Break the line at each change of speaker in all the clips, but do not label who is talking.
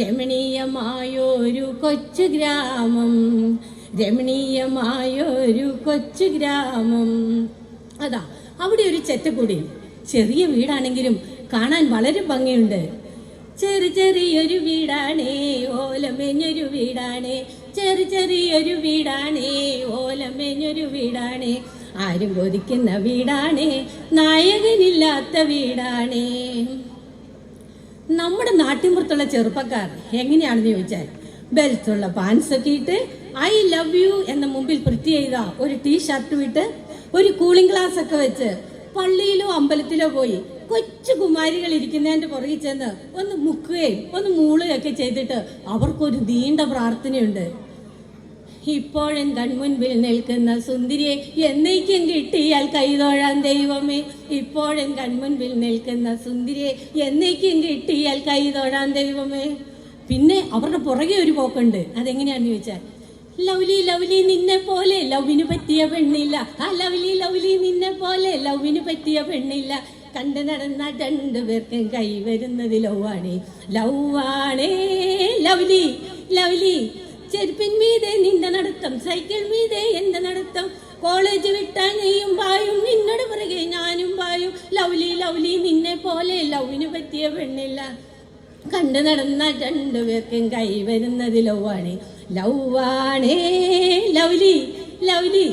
രമണീയമായൊരു കൊച്ചു ഗ്രാമം രമണീയമായൊരു കൊച്ചു ഗ്രാമം. അതാ അവിടെ ഒരു ചെറ്റക്കുടി ചെറിയ വീടാണെങ്കിലും കാണാൻ വളരെ ഭംഗിയുണ്ട്. ചെറു ചെറിയൊരു വീടാണേ ഓലമേഞ്ഞൊരു വീടാണേ. ചെറു ചെറിയൊരു വീടാണേ ഓലമേഞ്ഞൊരു വീടാണേ. ആരും കൊതിക്കുന്ന വീടാണേ നായകനില്ലാത്ത വീടാണേ. നമ്മുടെ നാട്ടിൻപുറത്തുള്ള ചെറുപ്പക്കാർ എങ്ങനെയാണെന്ന് ചോദിച്ചാൽ ബെൽറ്റുള്ള പാൻസ് ഒക്കെ ഇട്ട് ഐ ലവ് യു എന്ന മുമ്പിൽ പ്രിറ്റ് ചെയ്ത ഒരു ടീ ഷർട്ട് ഇട്ട് ഒരു കൂളിംഗ് ഗ്ലാസ് ഒക്കെ വെച്ച് പള്ളിയിലോ അമ്പലത്തിലോ പോയി കൊച്ചു കുമാരികൾ ഇരിക്കുന്നതിന്റെ പുറകിൽ ചെന്ന് ഒന്ന് മുക്കുകയും ഒന്ന് മൂളുകയൊക്കെ ചെയ്തിട്ട് അവർക്കൊരു നീണ്ട പ്രാർത്ഥനയുണ്ട്. ഇപ്പോഴും കൺമുൻപിൽ നിൽക്കുന്ന സുന്ദരിയെ എന്നേക്കും കിട്ടിയാൽ കൈതൊഴാൻ ദൈവമേ. ഇപ്പോഴും കൺമുൻപിൽ നിൽക്കുന്ന സുന്ദരിയെ എന്നേക്കും കിട്ടിയാൽ കൈതൊഴാൻ ദൈവമേ. പിന്നെ അവരുടെ പുറകെ ഒരു പോക്കുണ്ട്. അതെങ്ങനെയാണെന്ന് ചോദിച്ചാൽ ലവ്ലി ലവ്ലി നിന്നെ പോലെ ലവിന് പറ്റിയ പെണ്ണില്ല. ആ ലവ്ലി ലവ്ലി നിന്നെ പോലെ ലവിന് പറ്റിയ പെണ്ണില്ല. കണ്ടു നടന്ന രണ്ടു പേർക്കും കൈ വരുന്നത് ലവാണേ. ലവാണേ ലവ്ലി ലവ്ലി ചെരുപ്പിൻ മീതെ നിന്റെ നടത്തം സൈക്കിൾ മീതെ എന്റെ നടത്തം. കോളേജ് വിട്ടാൽ നീയും വായും നിന്നോട് പിറകെ ഞാനും വായും. ലവ്ലി ലവ്ലി നിന്നെ പോലെ ലവിന് പറ്റിയ പെണ്ണില്ല. കണ്ടു നടന്ന രണ്ടുപേർക്കും കൈ വരുന്നത് ലവാണ്. ലവാണേ ലവ്ലി ലവ്ലി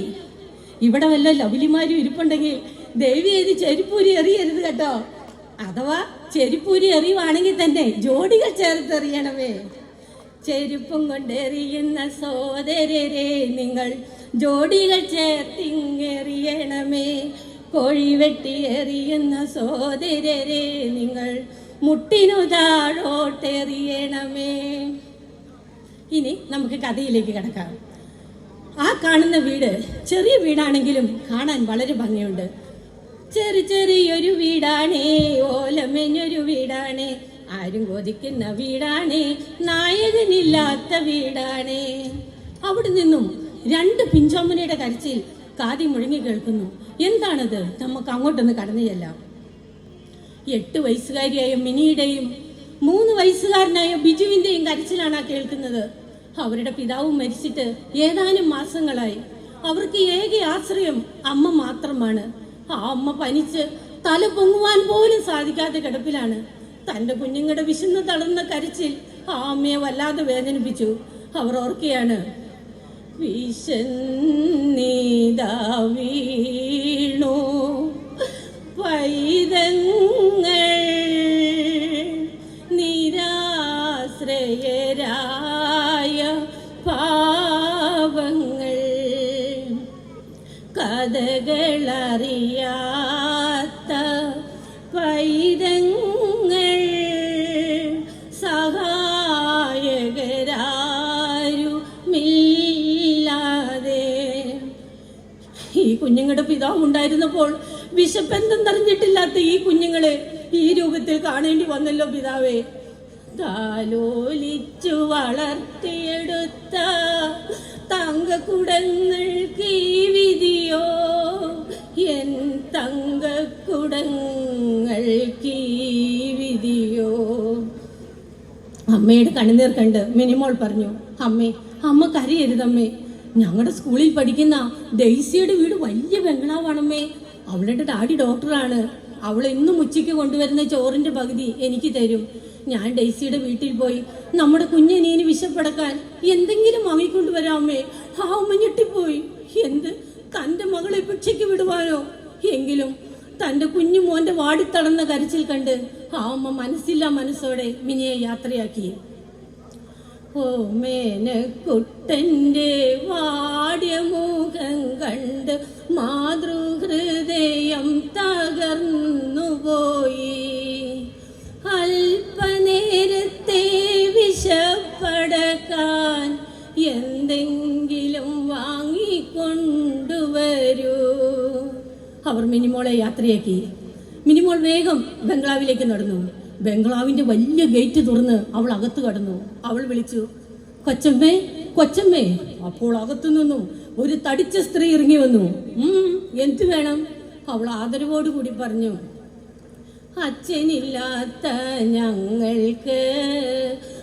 ഇവിടെ വല്ല ലവ്ലിമാരും ഇരിപ്പുണ്ടെങ്കിൽ ദേവി ഏത് ചെരുപ്പൂരി എറിയരുത് കേട്ടോ. അഥവാ ചെരുപ്പൂരി എറിയുവാണെങ്കിൽ തന്നെ ജോഡികൾ ചേർത്തെറിയണമേ ചെരുപ്പും കൊണ്ടെറിയുന്ന സോദരരെ നിങ്ങൾ ജോഡികൾ ചേർത്തിങ്ങെറിയണമേ. കോഴി വെട്ടി എറിയുന്ന സോദരരെ നിങ്ങൾ മുട്ടിനു താഴോട്ടെറിയണമേ. ഇനി നമുക്ക് കഥയിലേക്ക് കിടക്കാം. ആ കാണുന്ന വീട് ചെറിയ വീടാണെങ്കിലും കാണാൻ വളരെ ഭംഗിയുണ്ട്. ചെറിയ ചെറിയൊരു വീടാണേ ഓലമെഞ്ഞൊരു വീടാണേ. ആരും കൊതിക്കുന്ന വീടാണേ. നായകനില്ലാത്ത വീടാണേ. അവിടെ നിന്നും രണ്ട് പിഞ്ചോമനയുടെ കരച്ചിൽ കാതി മുഴങ്ങി കേൾക്കുന്നു. എന്താണത്? നമുക്ക് അങ്ങോട്ടൊന്ന് കടന്നു ചെല്ലാം. എട്ട് വയസ്സുകാരിയായ മിനിയുടെയും മൂന്ന് വയസ്സുകാരനായ ബിജുവിന്റെയും കരച്ചിലാണ് ആ കേൾക്കുന്നത്. അവരുടെ പിതാവ് മരിച്ചിട്ട് ഏതാനും മാസങ്ങളായി. അവർക്ക് ഏക ആശ്രയം അമ്മ മാത്രമാണ്. ആ അമ്മ പനിച്ച് തല പൊങ്ങുവാൻ പോലും സാധിക്കാത്ത കിടപ്പിലാണ്. തന്റെ കുഞ്ഞുങ്ങളുടെ വിശന്ന് തളർന്ന കരച്ചിൽ ആ അമ്മയെ വല്ലാതെ വേദനിപ്പിച്ചു. അവർ ഓർക്കുകയാണ് വിശന്നീതാ വീണു. പൈതങ്ങൾ നിരാശ്രയരായ പാവങ്ങൾ കഥകളറിയാത്ത പിതാവ് ഉണ്ടായിരുന്നപ്പോൾ വിശപ്പെന്തെന്നറിഞ്ഞിട്ടില്ലാത്ത ഈ കുഞ്ഞുങ്ങളെ ഈ രൂപത്തിൽ കാണേണ്ടി വന്നല്ലോ പിതാവേ. താലോലിച്ചു വളർത്തിയെടുത്ത തങ്കക്കുടങ്ങൾക്ക് ഈ വിധിയോ? എൻ തങ്കക്കുടങ്ങൾക്ക് വിധിയോ? അമ്മയുടെ കണ്ണുനീർ കണ്ട് മിനിമോൾ പറഞ്ഞു അമ്മേ അമ്മ കരയരുതമ്മേ. ഞങ്ങളുടെ സ്കൂളിൽ പഠിക്കുന്ന ഡെയ്സിയുടെ വീട് വലിയ ബംഗ്ലാവാണമ്മേ. അവളുടെ ഡാഡി ഡോക്ടറാണ്. അവൾ എന്നും ഉച്ചയ്ക്ക് കൊണ്ടുവരുന്ന ചോറിന്റെ പകുതി എനിക്ക് തരും. ഞാൻ ഡെയ്സിയുടെ വീട്ടിൽ പോയി നമ്മുടെ കുഞ്ഞനീന് വിശപ്പടക്കാൻ എന്തെങ്കിലും വാങ്ങിക്കൊണ്ടുവരാമേ ആ അമ്മ ഞെട്ടിപ്പോയി. എന്ത്? തന്റെ മകളെ ഭിക്ഷയ്ക്ക് വിടുവാനോ? എങ്കിലും തന്റെ കുഞ്ഞു മോന്റെ വാടിത്തടന്ന കരച്ചിൽ കണ്ട് ആ അമ്മ മനസ്സില്ലാ മനസ്സോടെ മിനിയെ യാത്രയാക്കി. ഓ വാടിയമുഖം വാടിയ മുഖം കണ്ട് മാതൃഹൃദയം തകർന്നുപോയി അല്പനേരത്തെ വിശപ്പടക്കാൻ എന്തെങ്കിലും വാങ്ങിക്കൊണ്ടുവരൂ. അവർ മിനിമോളെ യാത്രയാക്കി. മിനിമോൾ വേഗം ബംഗ്ലാവിലേക്ക് നടന്നു. ബംഗ്ലാവിന്റെ വലിയ ഗേറ്റ് തുറന്ന് അവൾ അകത്ത് കടന്നു. അവൾ വിളിച്ചു കൊച്ചമ്മേ കൊച്ചമ്മേ. അപ്പോൾ അകത്തു നിന്നും ഒരു തടിച്ച സ്ത്രീ ഇറങ്ങി വന്നു. എന്ത് വേണം? അവൾ ആദരവോടുകൂടി പറഞ്ഞു അച്ഛനില്ലാത്ത ഞങ്ങൾക്ക്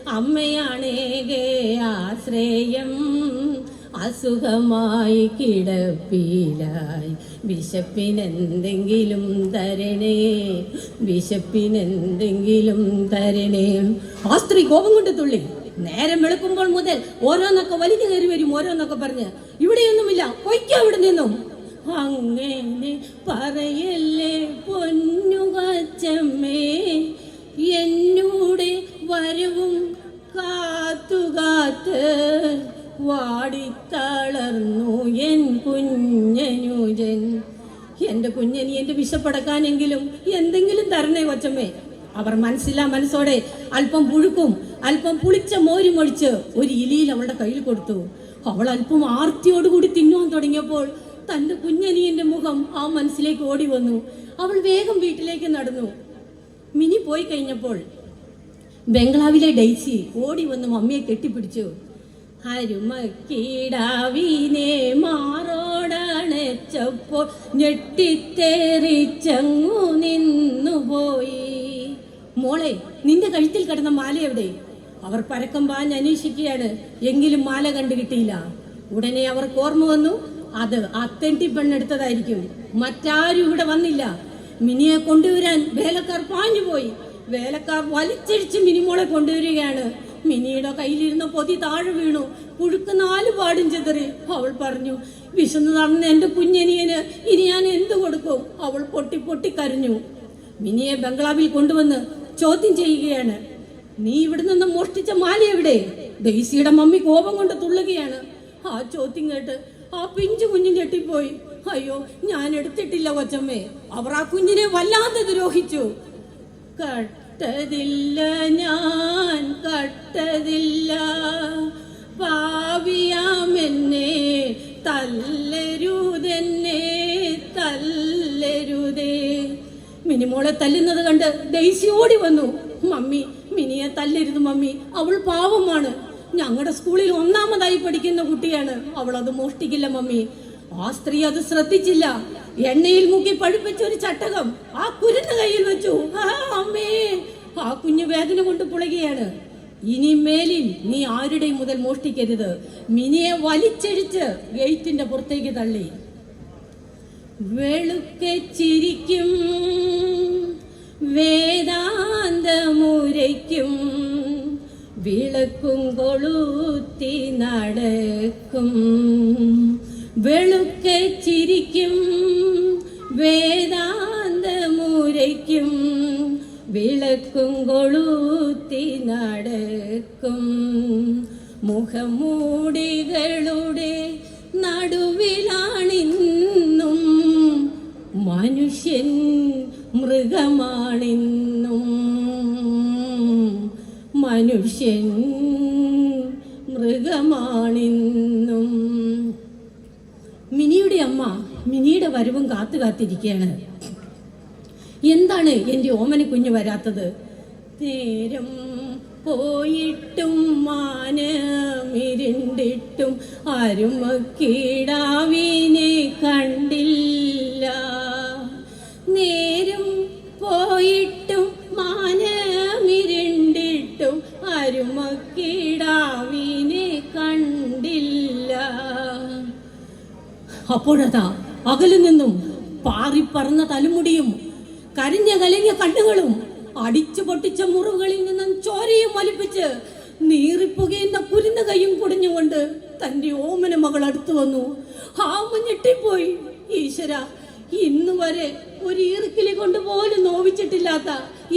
അമ്മയാണേകെ ആശ്രയം അസുഖമായി കിടപ്പിലായി. വിശപ്പിനെന്തെങ്കിലും തരണേ വിശപ്പിനെന്തെങ്കിലും തരണേ. ആ സ്ത്രീ കോപം കൊണ്ട് തുള്ളി. നേരം വെളുക്കുമ്പോൾ മുതൽ ഓരോന്നൊക്കെ വലിഞ്ഞു കയറി വരും ഓരോന്നൊക്കെ പറഞ്ഞ് ഇവിടെയൊന്നുമില്ല പൊയ്ക്കോ ഇവിടെ നിന്നും. അങ്ങനെ പറയല്ലേ പൊന്നുകച്ചമ്മേ എന്നൂടെ വരവും കാത്തുകാത്ത്. വാടിത്തളർന്നു. എൻ കുഞ്ഞനുജൻ. എന്റെ കുഞ്ഞനി എന്റെ വിശപ്പടക്കാനെങ്കിലും എന്തെങ്കിലും തരണേ കൊച്ചമ്മേ. അവർ മനസ്സിലാ മനസ്സോടെ അല്പം പുഴുക്കും അല്പം പുളിച്ച മോരും ഒഴിച്ച് ഒരു ഇലിയിൽ അവളുടെ കയ്യിൽ കൊടുത്തു. അവൾ അല്പം ആർത്തിയോടുകൂടി തിന്നുവാൻ തുടങ്ങിയപ്പോൾ തന്റെ കുഞ്ഞനിയന്റെ മുഖം ആ മനസ്സിലേക്ക് ഓടി വന്നു. അവൾ വേഗം വീട്ടിലേക്ക് നടന്നു. മിനി പോയി കഴിഞ്ഞപ്പോൾ ബംഗ്ലാവിലെ ഡെയ്സി ഓടി വന്ന് മമ്മിയെ കെട്ടിപ്പിടിച്ചു. അരുമക്കീടാവിനെ മാറോടണച്ചപ്പോൾ ഞെട്ടിത്തേറിച്ചങ്ങു നിന്നുപോയി. മോളെ നിന്റെ കഴുത്തിൽ കിടന്ന മാല എവിടെ? അവർ പരക്കം പാഞ്ഞ് അന്വേഷിക്കുകയാണ്. എങ്കിലും മാല കണ്ടു കിട്ടിയില്ല. ഉടനെ അവർക്ക് ഓർമ്മ വന്നു അത് അത്തണ്ടി പെണ്ണെടുത്തതായിരിക്കും. മറ്റാരും ഇവിടെ വന്നില്ല. മിനിയെ കൊണ്ടുവരാൻ വേലക്കാർ പാഞ്ഞുപോയി. വേലക്കാർ വലിച്ചടിച്ച് മിനിമോളെ കൊണ്ടുവരികയാണ്. മിനിയുടെ കയ്യിലിരുന്ന പൊതി താഴെ വീണു. പുഴുക്ക് നാല് പാടും ചെതറി. അവൾ പറഞ്ഞു വിശന്നു നടന്ന എന്റെ കുഞ്ഞനിയന് ഇനി ഞാൻ എന്തു കൊടുക്കും? അവൾ പൊട്ടി പൊട്ടി കരഞ്ഞു. മിനിയെ ബംഗ്ലാവിൽ കൊണ്ടുവന്ന് ചോദ്യം ചെയ്യുകയാണ് നീ ഇവിടെ നിന്ന് മോഷ്ടിച്ച മാല എവിടെ? ഡെയ്സിയുടെ മമ്മി കോപം കൊണ്ട് തുള്ളുകയാണ്. ആ ചോദ്യം കേട്ട് ആ പിഞ്ചു കുഞ്ഞു ഞെട്ടിപ്പോയി. അയ്യോ ഞാൻ എടുത്തിട്ടില്ല കൊച്ചമ്മേ. അവർ ആ കുഞ്ഞിനെ വല്ലാതെ ദ്രോഹിച്ചു. കട്ടതില്ല ഞാൻ കട്ടതില്ല. പാവിയാമെന്നെ തല്ലരുതെന്നെ തല്ലരുതേ. മിനിമോളെ തല്ലുന്നത് കണ്ട് ഓടി വന്നു. മമ്മി മിനിയെ തല്ലരുത് മമ്മി. അവൾ പാവമാണ്. ഞങ്ങളുടെ സ്കൂളിൽ ഒന്നാമതായി പഠിക്കുന്ന കുട്ടിയാണ്. അവൾ അത് മോഷ്ടിക്കില്ല മമ്മി. ആ സ്ത്രീ അത് ശ്രദ്ധിച്ചില്ല. എണ്ണയിൽ മുക്കി പഴുപ്പിച്ച ഒരു ചട്ടകം ആ കുരുന്ന് കയ്യിൽ വെച്ചു. അമ്മേ. ആ കുഞ്ഞു വേദന കൊണ്ട് പുളകുകയാണ് ഇനി മേലിൽ നീ ആരുടെയും മുതൽ മോഷ്ടിക്കരുത്. മിനിയെ വലിച്ചഴിച്ച് ഗേറ്റിന്റെ പുറത്തേക്ക് തള്ളി. വെളുക്കെ ചിരിക്കും വേദാന്തമുരയ്ക്കും വിളക്കും കൊളുത്തി നടക്കും. വെളുക്കെ ചിരിക്കും വേദാന്തമുരയ്ക്കും വിളക്കും കൊളുത്തി നടക്കും. മുഖമൂടികളുടെ നടുവിലാണിന്നും മനുഷ്യൻ മൃഗമാണിന്നും. മനുഷ്യൻ മൃഗമാണിന്നും മിനിയുടെ അമ്മ മിനിയുടെ വരവും കാത്തു കാത്തിരിക്കുകയാണ് എന്താണ് എന്റെ ഓമന കുഞ്ഞ് വരാത്തത്? നേരം പോയിട്ടും മാനമിരുണ്ടിട്ടും അരുമക്കീടാവിനെ കണ്ടില്ല. നേരം പോയിട്ടും മാനമിരുണ്ടിട്ടും അരുമക്കീടാവിനെ കണ്ടില്ല. അപ്പോഴതാ അകലിൽ നിന്നും പാറിപ്പറന്ന തലമുടിയും കരിഞ്ഞ കലങ്ങിയ കണ്ണുകളും അടിച്ചു പൊട്ടിച്ച മുറിവുകളിൽ നിന്നും ചോരയും വലിപ്പിച്ച് നീറിപ്പുകയുന്ന കുരുന്ന കൈയും കുടിഞ്ഞുകൊണ്ട് തന്റെ ഓമന മകൾ അടുത്തു വന്നു. ഹാമ ഞെട്ടിപ്പോയി. ഈശ്വര ഇന്നു വരെ ഒരു ഈർക്കിലി കൊണ്ട് പോലും നോവിച്ചിട്ടില്ലാത്ത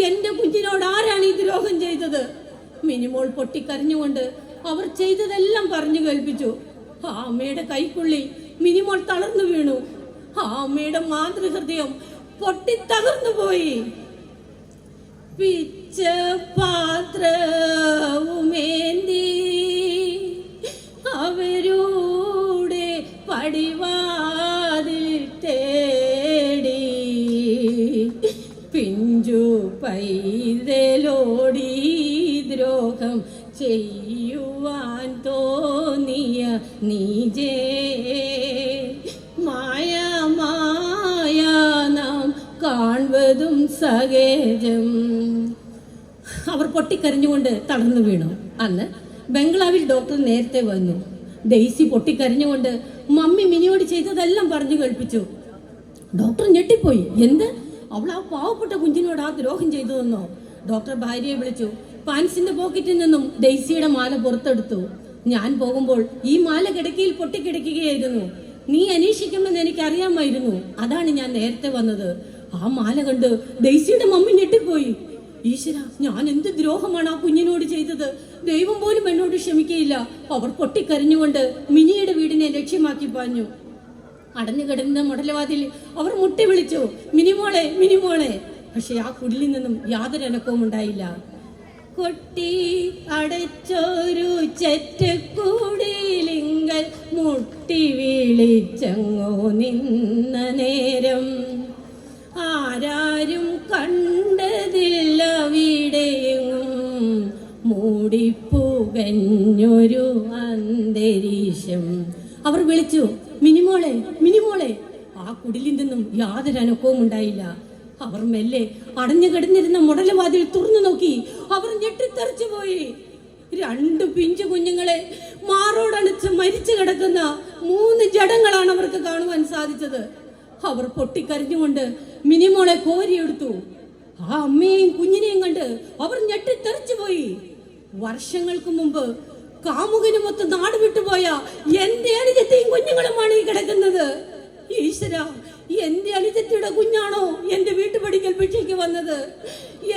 എന്റെ കുഞ്ഞിനോട് ആരാണ് ഈ ദ്രോഹം ചെയ്തത്? മിനിമോൾ പൊട്ടിക്കരഞ്ഞുകൊണ്ട് അവർ ചെയ്തതെല്ലാം പറഞ്ഞു കേൾപ്പിച്ചു. ആ അമ്മയുടെ കൈക്കുള്ളി മിനിമോൾ തളർന്നു വീണു. ആ അമ്മയുടെ മാതൃഹൃദയം പൊട്ടി തകർന്നു പോയി. പിച്ച പാത്രവുമേന്തി അവരൂടെ പടിവാതിൽ സകേജം അവർ പൊട്ടിക്കരഞ്ഞുകൊണ്ട് തളർന്നു വീണു. അന്ന് ബംഗ്ലാവിൽ ഡോക്ടർ നേരത്തെ വന്നു. ഡെയ്സി പൊട്ടിക്കരഞ്ഞുകൊണ്ട് മമ്മി മിനിയോട് ചെയ്തതെല്ലാം പറഞ്ഞു കേൾപ്പിച്ചു. ഡോക്ടർ ഞെട്ടിപ്പോയി. എന്ത്? അവൾ ആ പാവപ്പെട്ട കുഞ്ഞിനോട് ആ ദ്രോഹം ചെയ്തു തന്നോ ഡോക്ടർ ഭാര്യയെ വിളിച്ചു. പാൻസിന്റെ പോക്കറ്റിൽ നിന്നും ഡെയ്സിയുടെ മാല പുറത്തെടുത്തു. ഞാൻ പോകുമ്പോൾ ഈ മാല കിടക്കയിൽ പൊട്ടിക്കിടക്കുകയായിരുന്നു. നീ അന്വേഷിക്കുമെന്ന് എനിക്ക് അറിയാമായിരുന്നു അതാണ് ഞാൻ നേരത്തെ വന്നത്. ആ മാല കണ്ട് ഡെയ്സിയുടെ മമ്മി ഞെട്ടിപ്പോയി. ഈശ്വര ഞാൻ എന്ത് ദ്രോഹമാണ് ആ കുഞ്ഞിനോട് ചെയ്തത്? ദൈവം പോലും എന്നോട് ക്ഷമിക്കയില്ല. അവർ പൊട്ടിക്കരഞ്ഞുകൊണ്ട് മിനിയുടെ വീടിനെ ലക്ഷ്യമാക്കി പാഞ്ഞു. അടഞ്ഞു കിടന്ന മുടലവാതിൽ അവർ മുട്ടി വിളിച്ചു മിനിമോളെ മിനിമോളെ പക്ഷെ ആ കുടിലിൽ നിന്നും യാതൊരു അനക്കവും ഉണ്ടായില്ല കൊട്ടി അടച്ചൊരു ചെറ്റക്കൂടിലിങ്കൽ അവർ മെല്ലെ അടഞ്ഞു കിടന്നിരുന്ന മുടലവാതിൽ തുറന്നു നോക്കി. അവർ ഞെട്ടിത്തെറിച്ചു പോയി. രണ്ട് പിഞ്ചു കുഞ്ഞുങ്ങളെ മാറോടണച്ച് മരിച്ചു കിടക്കുന്ന മൂന്ന് ജടങ്ങളാണ് അവർക്ക് കാണുവാൻ സാധിച്ചത്. അവർ പൊട്ടിക്കരഞ്ഞുകൊണ്ട് മിനിമോളെ കോരിയെടുത്തു. ആ അമ്മയെയും കുഞ്ഞിനെയും കണ്ട് അവർ ഞെട്ടിത്തെറിച്ചു പോയി. വർഷങ്ങൾക്ക് മുമ്പ് കാമുകനുമൊത്ത് നാട് വിട്ടുപോയ എന്റെ അനുജത്തെയും കുഞ്ഞുങ്ങളുമാണ് ഈ കിടക്കുന്നത് ഈശ്വര എന്റെ അനുജത്തിയുടെ കുഞ്ഞാണോ എന്റെ വീട്ടുപടിക്കൽ വന്നത്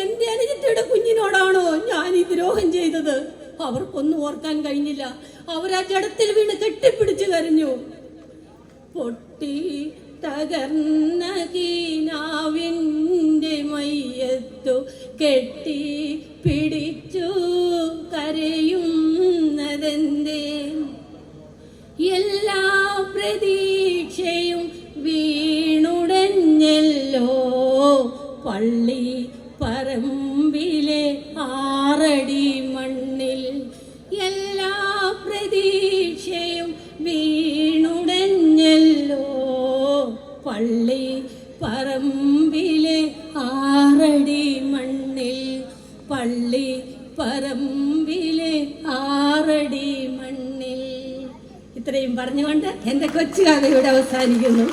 എന്റെ അനുജത്തിയുടെ കുഞ്ഞിനോടാണോ ഞാൻ ഈ ദ്രോഹം ചെയ്തത്? അവർക്കൊന്നും ഓർക്കാൻ കഴിഞ്ഞില്ല. അവർ ആ ജഡത്തിൽ വീണ് കെട്ടിപ്പിടിച്ചു കരഞ്ഞു. പൊട്ടി തകർന്ന കീനാവിന്റെ മയ്യത്തു കെട്ടി പിടിച്ചു പള്ളി പറമ്പിലെ ആറടി മണ്ണിൽ പള്ളി പറമ്പിലെ ആറടി മണ്ണിൽ. ഇത്രയും പറഞ്ഞുകൊണ്ട് എന്റെ കൊച്ചു കഥ ഇവിടെ അവസാനിക്കുന്നു.